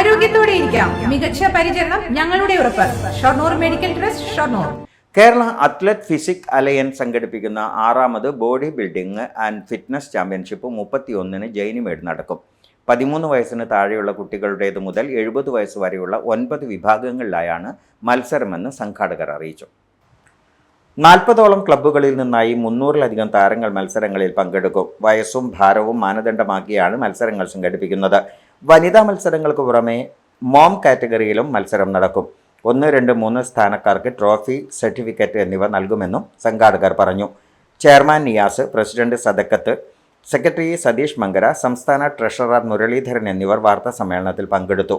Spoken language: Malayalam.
ആരോഗ്യത്തോടെ ഇരിക്കാം മികച്ച പരിചരണം ഞങ്ങളുടെ ഉറപ്പ്. Shoranur medical trust Shoranur. Kerala athlete physique alliance സംഘടിപ്പിക്കുന്ന ആറാമത് body building and fitness championship മുപ്പത്തിയൊന്നിന് ജൈനിമേട് നടക്കും. പതിമൂന്ന് വയസ്സിന് താഴെയുള്ള കുട്ടികളുടേത് മുതൽ എഴുപത് വയസ്സ് വരെയുള്ള ഒൻപത് വിഭാഗങ്ങളിലായാണ് മത്സരമെന്ന് സംഘാടകർ അറിയിച്ചു. നാൽപ്പതോളം ക്ലബ്ബുകളിൽ നിന്നായി മുന്നൂറിലധികം താരങ്ങൾ മത്സരങ്ങളിൽ പങ്കെടുക്കും. വയസ്സും ഭാരവും മാനദണ്ഡമാക്കിയാണ് മത്സരങ്ങൾ സംഘടിപ്പിക്കുന്നത്. വനിതാ മത്സരങ്ങൾക്ക് പുറമെ മോം കാറ്റഗറിയിലും മത്സരം നടക്കും. ഒന്ന് രണ്ട് മൂന്ന് സ്ഥാനക്കാർക്ക് ട്രോഫി സർട്ടിഫിക്കറ്റ് എന്നിവ നൽകുമെന്നും സംഘാടകർ പറഞ്ഞു. Chairman Niyas president Sadakkath secretary Satheesh Mankara സംസ്ഥാന ട്രഷറർ മുരളീധരൻ എന്നിവർ വാർത്താ സമ്മേളനത്തിൽ പങ്കെടുത്തു.